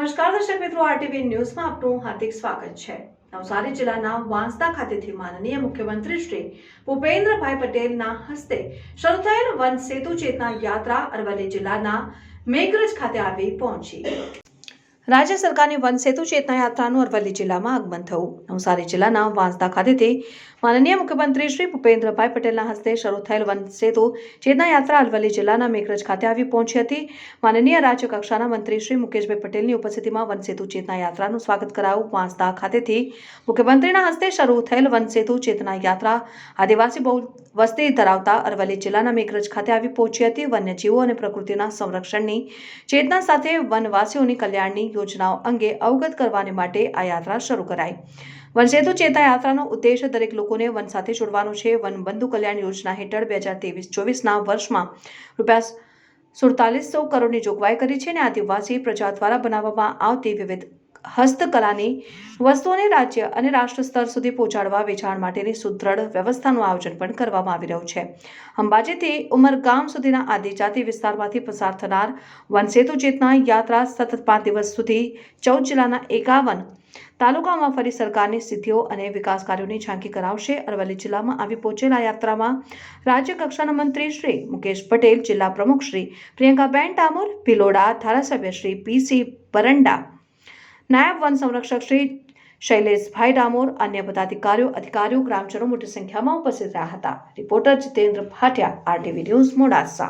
નમસ્કાર, દર્શક મિત્રો, આરટીવી ન્યૂઝમાં આપનું હાર્દિક સ્વાગત છે. નવસારી જિલ્લાના વાંસદા ખાતેથી માનનીય મુખ્યમંત્રી શ્રી ભૂપેન્દ્રભાઈ પટેલના હસ્તે શરૂ થયેલ વન સેતુ ચેતના યાત્રા અરવલ્લી જિલ્લાના મેઘરજ ખાતે આવી પહોંચી. રાજ્ય સરકારની વન સેતુ ચેતના યાત્રાનું અરવલ્લી જિલ્લામાં આગમન થયું. નવસારી જિલ્લાના વાંસદા ખાતેથી માનનીય મુખ્યમંત્રી શ્રી ભૂપેન્દ્રભાઈ પટેલના હસ્તે શરૂ થયેલ વન સેતુ ચેતના યાત્રા અરવલ્લી જિલ્લાના મેઘરજ ખાતે આવી પહોંચી હતી. માનનીય રાજ્ય કક્ષાના મંત્રી શ્રી મુકેશભાઈ પટેલની ઉપસ્થિતિમાં વન સેતુ ચેતના યાત્રાનું સ્વાગત કરાયું. વાંસદા ખાતેથી મુખ્યમંત્રીના હસ્તે શરૂ થયેલ વન સેતુ ચેતના યાત્રા આદિવાસી બહુ વસ્તી ધરાવતા અરવલ્લી જિલ્લાના મેઘરજ ખાતે આવી પહોંચી હતી. વન્યજીવો અને પ્રકૃતિના સંરક્ષણની ચેતના સાથે વનવાસીઓની કલ્યાણની યોજનાઓ અંગે અવગત કરવાને માટે આ યાત્રા શરૂ કરાઈ. વનસેતુ ચેતા યાત્રાનો ઉદ્દેશ દરેક લોકોને વન સાથે જોડવાનો છે. વન બંધુ કલ્યાણ યોજના હેઠળ બે હજાર ત્રેવીસ ચોવીસના વર્ષમાં રૂપિયા સુડતાલીસો કરોડની જોગવાઈ કરી છે અને આદિવાસી પ્રજા દ્વારા બનાવવામાં આવતી વિવિધ હસ્તકલાની વસ્તુઓને રાજ્ય અને રાષ્ટ્ર સ્તર સુધી પહોંચાડવા, વેચાણ માટેની સુદૃઢ વ્યવસ્થાનું આયોજન પણ કરવામાં આવી રહ્યું છે. અંબાજીથી ઉમરગામ સુધીના આદિજાતિ વિસ્તારમાંથી પસાર થનાર વનસેતુ ચેતના યાત્રા સતત પાંચ દિવસ સુધી ચૌદ જિલ્લાના એકાવન તાલુકામાં ફરી સરકારની સિદ્ધિઓ અને વિકાસ કાર્યોની ઝાંખી કરાવશે. અરવલ્લી જિલ્લામાં આવી પહોંચેલા યાત્રામાં રાજ્ય કક્ષાના મંત્રી શ્રી મુકેશ પટેલ, જિલ્લા પ્રમુખ શ્રી પ્રિયંકાબેન ડામોર ભિલોડા ધારાસભ્ય શ્રી પીસી બરંડા નાયબ વન સંરક્ષક શ્રી શૈલેષભાઈ ડામોર, અન્ય પદાધિકારીઓ, અધિકારીઓ, ગ્રામજનો મોટી સંખ્યામાં ઉપસ્થિત રહ્યા હતા. Reporter Jitendra Bhatia, RTV news Modasa.